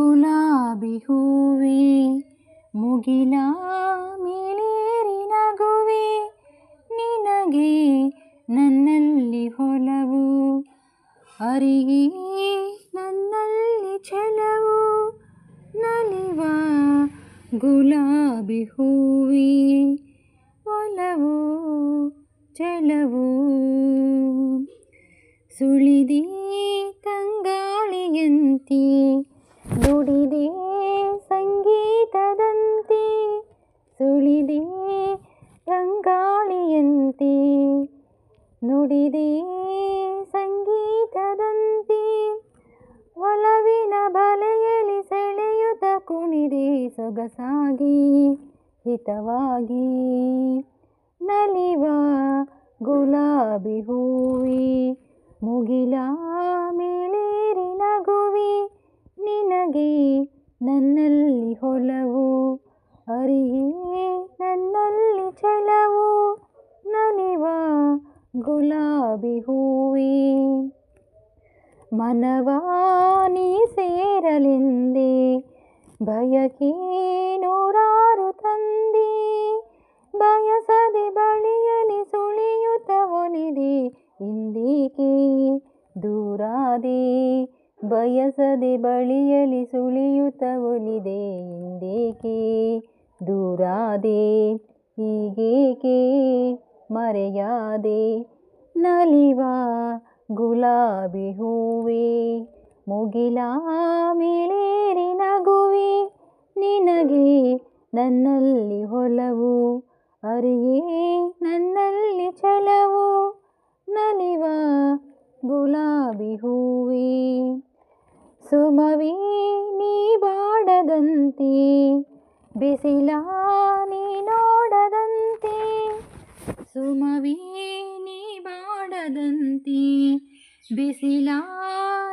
ಗುಲಾಬಿ ಹೂವೆ ಮುಗಿಲ ಮೇಲೇರಿ ನಗುವೆ, ನಿನಗೆ ನನ್ನಲ್ಲಿ ಹೊಲವು, ಅರಿಯೇ ನನ್ನಲ್ಲಿ ಛಲವು, ನಲಿವ ಗುಲಾಬಿ ಹೂವಿ ಒಲವು ಛಲವು. ಸುಳಿದಿ ತಂಗಾಳಿಯಂತೆ ನುಡಿದೆ ಸಂಗೀತದಂತೆ, ಸುಳಿದೆ ರಂಗಾಳಿಯಂತೆ. ನುಡಿದೆ ಸಂಗೀತದಂತೆ, ಒಲವಿನ ಬಲೆಯಲ್ಲಿ ಸೆಳೆಯುತ್ತ ಕುಣಿದೆ ಸೊಗಸಾಗಿ, ಹಿತವಾಗಿ. ನಲಿವ ಗುಲಾಬಿ ಹೂವಿ, ಮುಗಿಲ ನಿನಗೆ ನನ್ನಲ್ಲಿ ಹೊಲವು. ಅರಿಯೇ, ನನ್ನಲ್ಲಿ ಛಲವು ನಲಿವ ಗುಲಾಬಿ ಹೂವೇ. ಮನವಾನಿ ಸೇರಲೆಂದೆ, ಬಯಕೆ ನೂರಾರು ತಂದೆ. ಬಯಸದೆ ಬಳಿಯಲಿ ಬಯಸದೆ ಬಳಿಯಲಿ ಸುಳಿಯುತ್ತ ಒಲಿದೆ. ಹಿಂದೇಕೆ ದೂರಾದೆ. ಹೀಗೇಕೆ? ಮರೆಯಾದೆ. ನಲಿವ ಗುಲಾಬಿ ಹೂವೆ. ಮುಗಿಲ ಮೇಲೇರಿ ನಗುವೆ. ನಿನಗೆ ನನ್ನಲ್ಲಿ ಹೊಲವು. ಅರಿಯೇ ಸುಮವೇ ನೀ ಬಾಡದಂತೆ. ನೀ ನೋಡದಂತೆ. ಸುಮವೇ, ನೀ ಬಾಡದಂತೆ.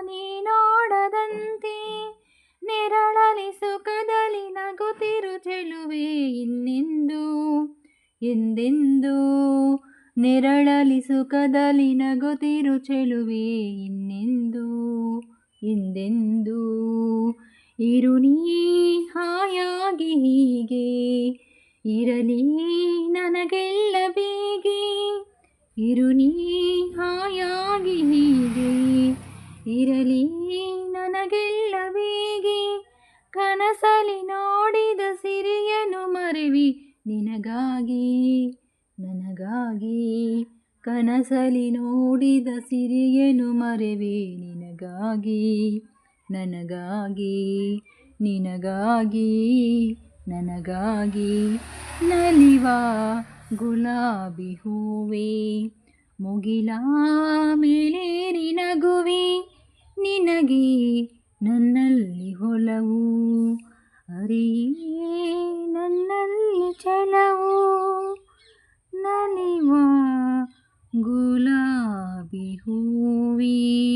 ನೀ ನೋಡದಂತೆ. ನೆರಳಲಿ ಸುಖದಲ್ಲಿ ನಗುತ್ತಿರು ಚೆಲುವೆ ಇನ್ನೆಂದು? ಎಂದೆಂದು? ನೆರಳಲಿ ಸುಖದಲ್ಲಿ ನಗುತ್ತಿರು ಚೆಲುವೆ ಇನ್ನೆಂದು? ಹಿಂದೆಂದು ಇರು ನೀ ಹಾಯಾಗಿ ಹೀಗೆ, ಇರಲಿ ನನಗೆಲ್ಲ ಬೇಗೆ. ಇರು ನೀ ಹಾಯಾಗಿ ಹೀಗೆ, ಇರಲಿ ನನಗೆಲ್ಲ ಬೇಗೆ. ಕನಸಲಿ ನೋಡಿದ ಸಿರಿಯನು ಮರೆವಿ ನಿನಗಾಗಿ, ನನಗಾಗಿ. ಕನಸಲಿ ನೋಡಿದ ಸಿರಿಯನು ಮರೆವೆ ನಿನಗಾಗಿ, ನನಗಾಗಿ ನಿನಗಾಗಿ, ನನಗಾಗಿ ನಲಿವಾ ಗುಲಾಬಿ ಹೂವೆ. ಮುಗಿಲ ಮೇಲೇರಿ ನಗುವೆ ನಿನಗೆ ನನ್ನಲ್ಲಿ ಹೊಲವು. ಅರಿಯೇ, ನನ್ನಲ್ಲಿ ಚಲವು ನಲಿವ ಗುಲಾಬಿ ಹೂವೇ.